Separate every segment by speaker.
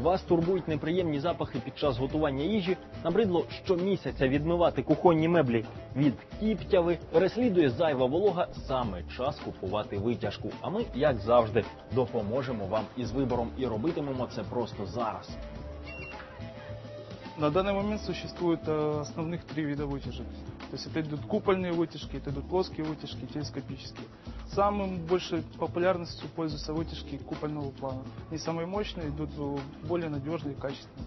Speaker 1: вас турбують неприємні запахи під час готування їжі, набридло щомісяця відмивати кухонні меблі від кіптяви, переслідує зайва волога, саме час купувати витяжку. А ми, як завжди, допоможемо вам із вибором і робитимемо це просто зараз.
Speaker 2: На данный момент существует э, основных три вида вытяжек. То есть это идут купольные вытяжки, это идут плоские вытяжки, телескопические. Самым большей популярностью пользуются вытяжки купольного плана. Они самые мощные, идут более надежные и качественные.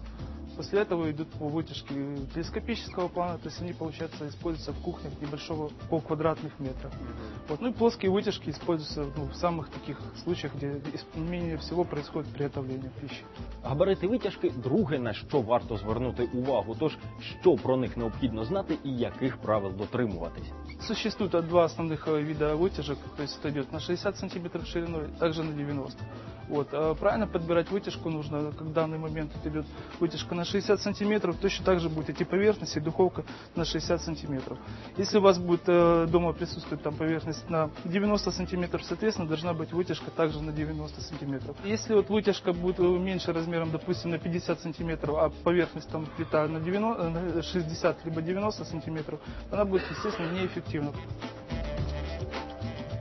Speaker 2: После этого идут вытяжки телескопического плана, то есть они, получается, используются в кухнях небольшого полквадратных метра. Вот. Ну и плоские вытяжки используются ну, в самых таких случаях, где менее всего происходит приготовление пищи.
Speaker 1: Габарити витяжки друге, на що варто звернути увагу. Тож що про них необхідно знати і яких правил дотримуватись.
Speaker 2: Существует два основных э, вида вытяжек, то есть это идет на 60 сантиметров шириной, также на 90. Вот. а Правильно подбирать вытяжку нужно, как в данный момент вот идет вытяжка на 60 сантиметров, точно так же будет идти поверхность и духовка на 60 сантиметров. Если у вас будет э, дома присутствовать там поверхность на 90 сантиметров, соответственно, должна быть вытяжка также на 90 сантиметров. Если вот вытяжка будет э, меньше размером, допустим, на 50 сантиметров, а поверхность там плита на, 90, э, на 60 либо 90 сантиметров, она будет, естественно, неэффективна.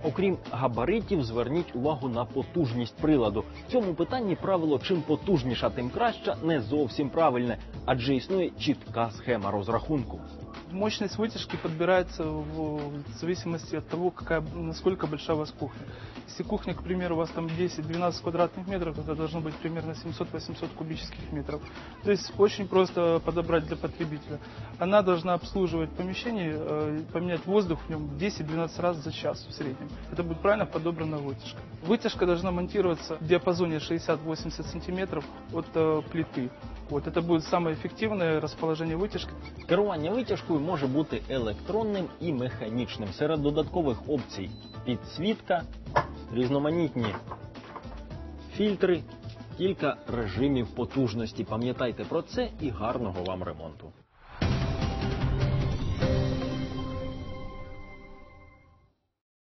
Speaker 1: Окрім габаритів, зверніть увагу на потужність приладу. В цьому питанні правило чим потужніша, тим краща не зовсім правильне, адже існує чітка схема розрахунку.
Speaker 2: Мощность вытяжки подбирается в, зависимости от того, какая, насколько большая у вас кухня. Если кухня, к примеру, у вас там 10-12 квадратных метров, то это должно быть примерно 700-800 кубических метров. То есть очень просто подобрать для потребителя. Она должна обслуживать помещение, э, поменять воздух в нем 10-12 раз за час в среднем. Это будет правильно подобрана вытяжка. Вытяжка должна монтироваться в диапазоне 60-80 сантиметров от э, плиты. Вот это будет самое эффективное расположение вытяжки.
Speaker 1: Керування витяжкою може бути електронним і механічним. Серед додаткових опцій підсвітка, різноманітні фільтри, кілька режимів потужності. Пам'ятайте про це і гарного вам ремонту.